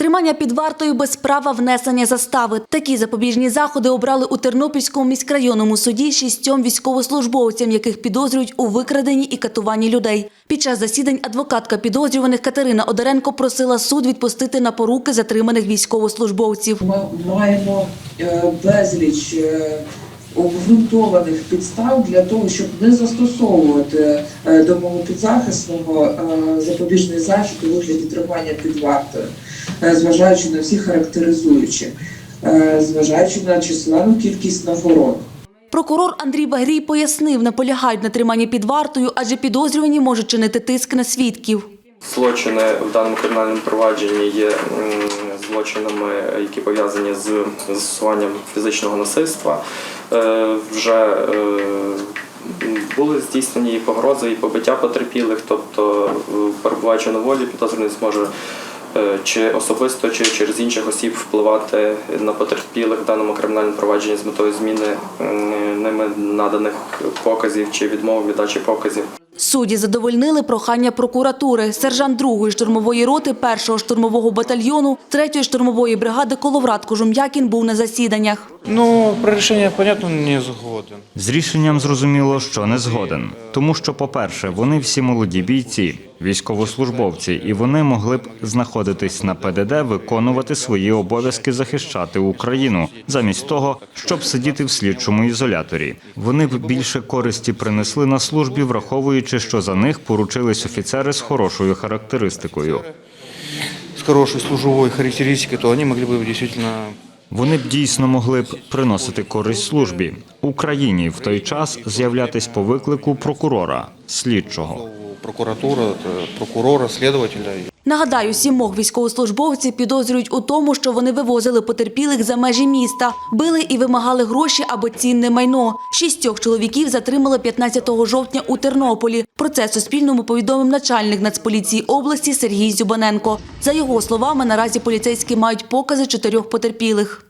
Тримання під вартою без права внесення застави. Такі запобіжні заходи обрали у Тернопільському міськрайонному суді шістьом військовослужбовцям, яких підозрюють у викраденні і катуванні людей. Під час засідань адвокатка підозрюваних Катерина Одеренко просила суд відпустити на поруки затриманих військовослужбовців. Ми маємо е, безліч е, обґрунтованих підстав для того, щоб не застосовувати е, до мого підзахисного е, запобіжний захід у вигляді тримання під вартою, е, зважаючи на всі характеризуючі, зважаючи на численну кількість нагород. Прокурор Андрій Багрій пояснив, наполягають на триманні під вартою, адже підозрювані можуть чинити тиск на свідків. Злочини в даному кримінальному провадженні є злочинами, які пов'язані з застосуванням фізичного насильства. Е, Вже е, були здійснені і погрози, і побиття потерпілих, тобто, е, перебуваючи на волі, підозрюваний зможе чи особисто, чи через інших осіб впливати на потерпілих в даному кримінальному провадженні з метою зміни ними наданих показів чи відмови від дачі показів. Судді задовольнили прохання прокуратури. Сержант 2-ї штурмової роти 1-го штурмового батальйону 3-ї штурмової бригади Коловрат Кожум'якін був на засіданнях. Ну, про рішення, понятно, не згоден. З рішенням зрозуміло, що не згоден. Тому що, по-перше, вони всі молоді бійці, військовослужбовці, і вони могли б знаходитись на ПДД, виконувати свої обов'язки захищати Україну, замість того, щоб сидіти в слідчому ізоляторі. Вони б більше користі принесли на службі, враховуючи, що за них поручились офіцери з хорошою характеристикою. С хорошей службовой характеристикой, то они могли бы действительно Вони б дійсно могли б приносити користь службі Україні в той час з'являтись по виклику прокурора, слідчого. прокуратура, это прокурора, следователя. Нагадаю, сімох військовослужбовців підозрюють у тому, що вони вивозили потерпілих за межі міста, били і вимагали гроші або цінне майно. Шістьох чоловіків затримали 15 жовтня у Тернополі. Про це Суспільному повідомив начальник Нацполіції області Сергій Зюбаненко. За його словами, наразі поліцейські мають покази чотирьох потерпілих.